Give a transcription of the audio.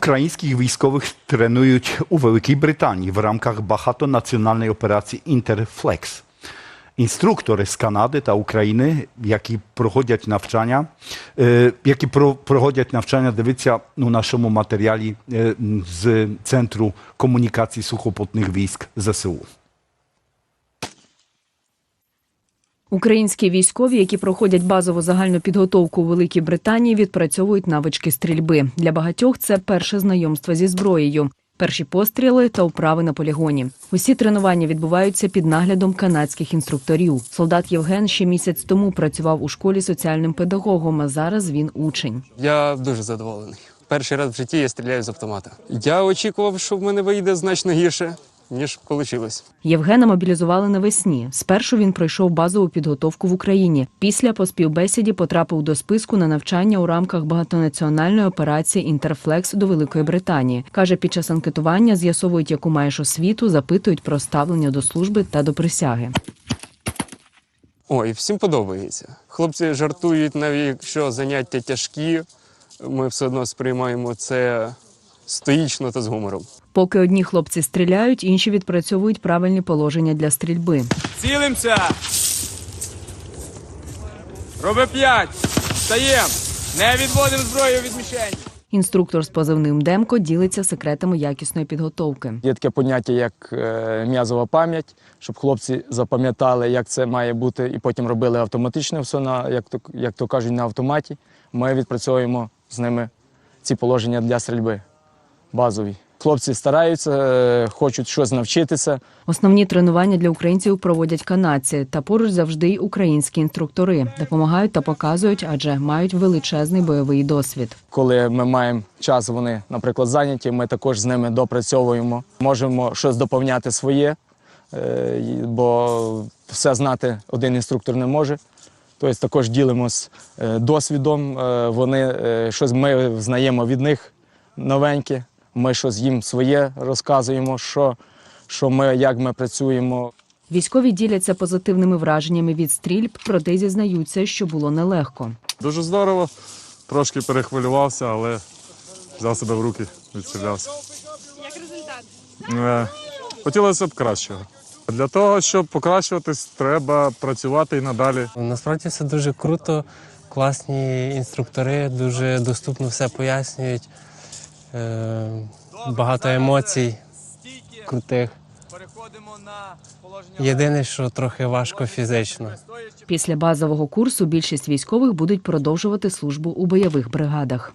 Українських військових тренують у Великій Британії в рамках багатонаціональної операції Interflex. Інструктори з Канади та України, які проходять навчання, е, які про- проходять навчання, дивіться у нашому матеріалі е, з Центру комунікації сухопутних військ ЗСУ. Українські військові, які проходять базову загальну підготовку у Великій Британії, відпрацьовують навички стрільби. Для багатьох це перше знайомство зі зброєю, перші постріли та вправи на полігоні. Усі тренування відбуваються під наглядом канадських інструкторів. Солдат Євген ще місяць тому працював у школі соціальним педагогом, а зараз він учень. Я дуже задоволений. Перший раз в житті я стріляю з автомата. Я очікував, що в мене вийде значно гірше, ніж вийшло. Євгена мобілізували навесні. Спершу він пройшов базову підготовку в Україні. Після по співбесіді потрапив до списку на навчання у рамках багатонаціональної операції Інтерфлекс до Великої Британії. каже, під час анкетування з'ясовують, яку маєш освіту, запитують про ставлення до служби та до присяги. Ой, всім подобається. Хлопці жартують, навіть якщо заняття тяжкі, ми все одно сприймаємо це стоїчно та з гумором. Поки одні хлопці стріляють, інші відпрацьовують правильні положення для стрільби. Цілимся. Роби п'ять. Стаєм. Не відводимо зброю від мішені. Інструктор з позивним Демко ділиться секретами якісної підготовки. Є таке поняття, як е, м'язова пам'ять, щоб хлопці запам'ятали, як це має бути, і потім робили автоматично все на, як то, як то кажуть, на автоматі. Ми відпрацьовуємо з ними ці положення для стрільби базові. Хлопці стараються, е, хочуть щось навчитися. Основні тренування для українців проводять канадці, та поруч завжди й українські інструктори допомагають та показують, адже мають величезний бойовий досвід. Коли ми маємо час, вони, наприклад, зайняті, ми також з ними допрацьовуємо. Можемо щось доповняти своє, е, бо все знати один інструктор не може. Тобто також ділимось е, досвідом. Вони щось ми знаємо від них новеньке. Ми щось їм своє розказуємо, що, що ми, як ми працюємо. Військові діляться позитивними враженнями від стрільб, проте зізнаються, що було нелегко. Дуже здорово. Трошки перехвилювався, але взяв себе в руки, відстрілявся. Як результат? Хотілося б кращого. Для того, щоб покращуватись, треба працювати і надалі. Насправді все дуже круто, класні інструктори, дуже доступно все пояснюють. Е, багато емоцій крутих. Переходимо на положення. Єдине, що трохи важко фізично. Після базового курсу більшість військових будуть продовжувати службу у бойових бригадах.